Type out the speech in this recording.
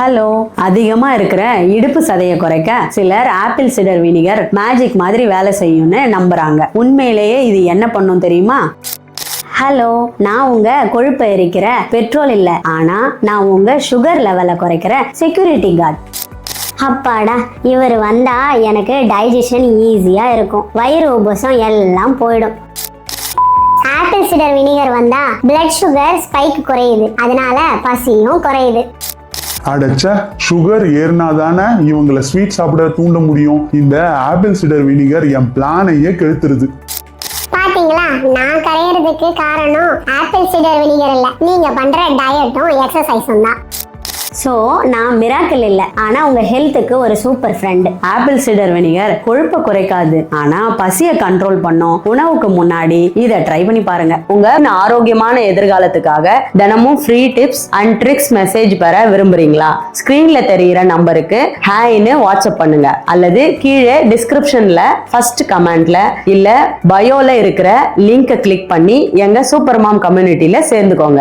Hello. அதிகமா இருக்கிற இடுப்பு சதையை குறைக்க சிலர் ஆப்பிள் சிடர் வினிகர் மேஜிக் மாதிரி வேலை செய்யும்னு நம்புறாங்க. உண்மையிலேயே இது என்ன பண்ணும் தெரியுமா? ஹலோ நான் உங்க கொழுப்பை எரிக்கிற பெட்ரோல் இல்ல. ஆனா நான் உங்க சுகர் லெவலை குறைக்கிற செக்யூரிட்டி கார்டு அப்பாடா இவர் வந்தா எனக்கு டைஜஷன் ஈஸியா இருக்கும். வயிறு உபசம் எல்லாம் போயிடும். ஆப்பிள் சிடர் வினிகர் வந்தா பிளட் சுகர் ஸ்பைக் குறையுது. அதனால பசியும் குறையுது. அடைச்ச சுகர் ஏறினா தானே இவங்களை ஸ்வீட் சாப்பிட தூண்ட முடியும்? இந்த ஆப்பிள் சிடர் வினிகர் என் பிளானையே கெடுத்துருது. பாத்தீங்களா? நான் கரையிறதுக்கு காரணம் ஆப்பிள் சிடர் வினிகர் இல்ல. நீங்க பண்ற டயட்டும் எக்ஸசைஸும் தான். ஸோ நான் மிராக்கல் இல்லை. ஆனால் உங்கள் ஹெல்த்துக்கு ஒரு super friend apple cider vinegar கொழுப்பை குறைக்காது. ஆனால் பசியை கண்ட்ரோல் பண்ணும். உணவுக்கு முன்னாடி இதை ட்ரை பண்ணி பாருங்க. உங்க ஆரோக்கியமான எதிர்காலத்துக்காக தினமும் free tips and tricks message பெற விரும்புறீங்களா? ஸ்க்ரீனில் தெரியிற நம்பருக்கு ஹேன்னு வாட்ஸ்அப் பண்ணுங்க. அல்லது கீழே டிஸ்கிரிப்ஷன்ல ஃபர்ஸ்ட் கமெண்ட்ல இல்ல பயோல இருக்கிற லிங்கை கிளிக் பண்ணி எங்க சூப்பர் மாம் கம்யூனிட்டியில சேர்ந்துக்கோங்க.